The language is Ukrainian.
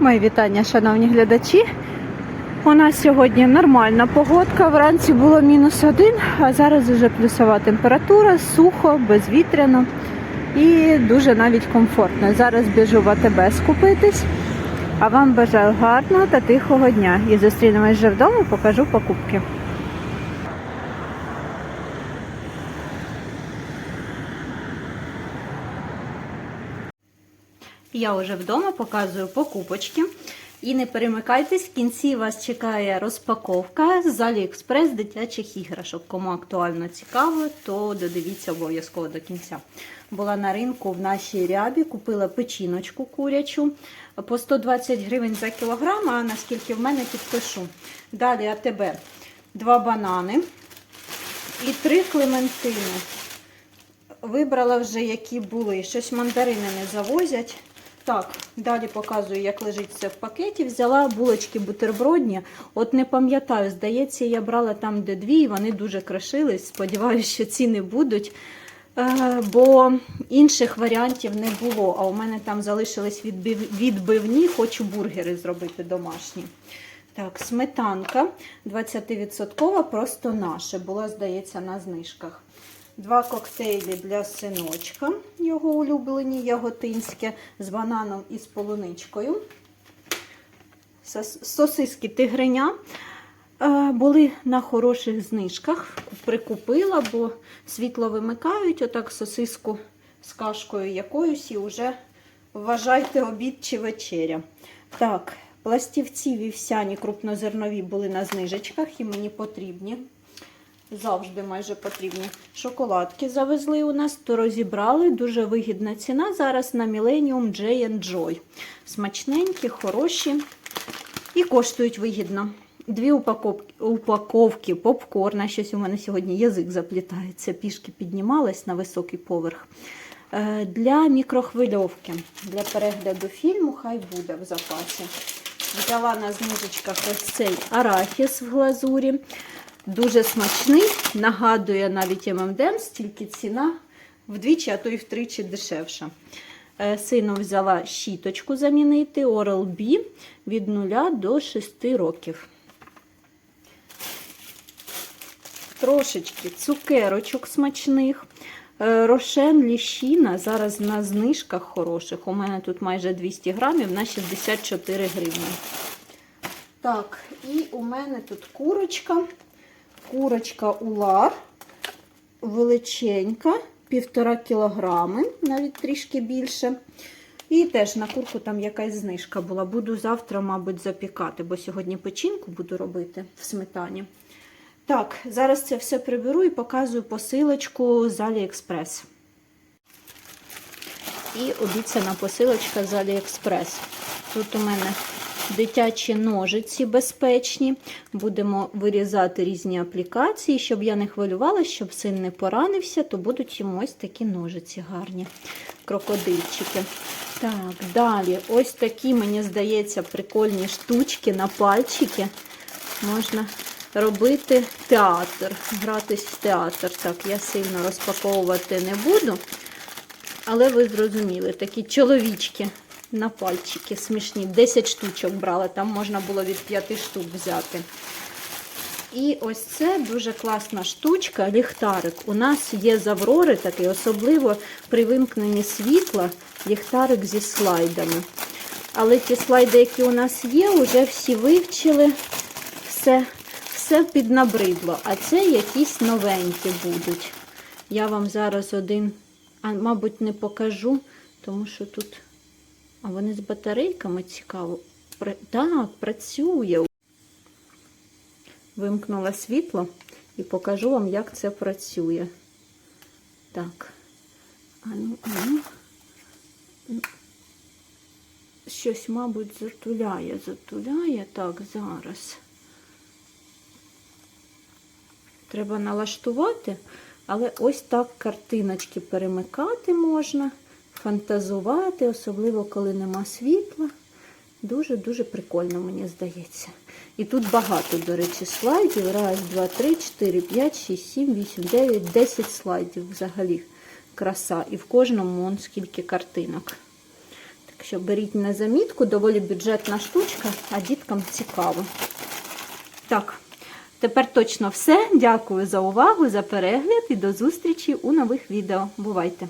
Мої вітання, шановні глядачі. У нас сьогодні нормальна погодка. Вранці було мінус один, а зараз вже плюсова температура, сухо, безвітряно і дуже навіть комфортно. Зараз біжу в АТБ скупитись. А вам бажаю гарного та тихого дня. І зустрінемось вже вдома, покажу покупки. Я вже вдома показую покупочки. І не перемикайтесь, в кінці вас чекає розпаковка з Aliexpress дитячих іграшок. Кому актуально цікаво, то додивіться обов'язково до кінця. Була на ринку в нашій рябі, купила печіночку курячу по 120 гривень за кілограм, а наскільки в мене підпишу. Далі АТБ два банани і три клементини. Вибрала вже, які були. Щось мандарини не завозять. Так, далі показую, як лежить все в пакеті. Взяла булочки бутербродні. От не пам'ятаю, здається, я брала там, де дві, і вони дуже крашились. Сподіваюся, що ціни будуть. Е, Бо інших варіантів не було. А у мене там залишились відбив- відбивні, хочу бургери зробити домашні. Так, сметанка 20%, просто наше. Була, здається, на знижках. Два коктейлі для синочка, його улюблені яготинське, з бананом і з полуничкою. Сосиски тигриня е, були на хороших знижках. Прикупила, бо світло вимикають, отак сосиску з кашкою якоюсь, і вже вважайте обід чи вечеря. Так, пластівці вівсяні крупнозернові були на знижечках і мені потрібні. Завжди майже потрібні. Шоколадки завезли у нас, то розібрали. Дуже вигідна ціна зараз на Millennium J&Joy. Смачненькі, хороші і коштують вигідно. Дві упаковки, упаковки попкорна. Щось у мене сьогодні язик заплітається, пішки піднімалась на високий поверх. Е, Для мікрохвильовки, для перегляду фільму, хай буде в запасі. Взяла на знижечках ось цей арахіс в глазурі. Дуже смачний, нагадує навіть ММДМС, тільки ціна вдвічі, а то й втричі дешевша. Е, Сину взяла щіточку замінити Oral-B від 0 до 6 років. Трошечки цукерочок смачних. Е, Рошен Ліщина зараз на знижках хороших. У мене тут майже 200 грамів на 64 гривні. Так, і у мене тут курочка. Курочка улар величенька, півтора кілограми, навіть трішки більше. І теж на курку там якась знижка була. Буду завтра, мабуть, запікати, бо сьогодні печінку буду робити в сметані. Так, зараз це все приберу і показую посилочку з Aliexpress. І обіцяна посилочка з Aliexpress. Тут у мене дитячі ножиці безпечні. Будемо вирізати різні аплікації, щоб я не хвилювалася, щоб син не поранився, то будуть йому ось такі ножиці гарні, крокодильчики. Так, далі ось такі, мені здається, прикольні штучки на пальчики. Можна робити театр, гратись в театр. Так, я сильно розпаковувати не буду. Але ви зрозуміли, такі чоловічки на пальчики смішні. 10 штучок брала, там можна було від 5 штук взяти. І ось це дуже класна штучка, ліхтарик. У нас є з Аврори такий, особливо при вимкненні світла, ліхтарик зі слайдами. Але ті слайди, які у нас є, вже всі вивчили, все, все піднабридло. А це якісь новенькі будуть. Я вам зараз один, а мабуть, не покажу, тому що тут. А вони з батарейками цікаво. Так, працює. Вимкнула світло і покажу вам, як це працює. Так. А ну, а ну. Щось, мабуть, затуляє, затуляє. Так, зараз. Треба налаштувати, але ось так картиночки перемикати можна, фантазувати, особливо коли нема світла. Дуже-дуже прикольно, мені здається. І тут багато, до речі, слайдів. Раз, два, три, чотири, п'ять, шість, сім, вісім, дев'ять, десять слайдів взагалі. Краса. І в кожному он скільки картинок. Так що беріть на замітку, доволі бюджетна штучка, а діткам цікаво. Так, тепер точно все. Дякую за увагу, за перегляд і до зустрічі у нових відео. Бувайте!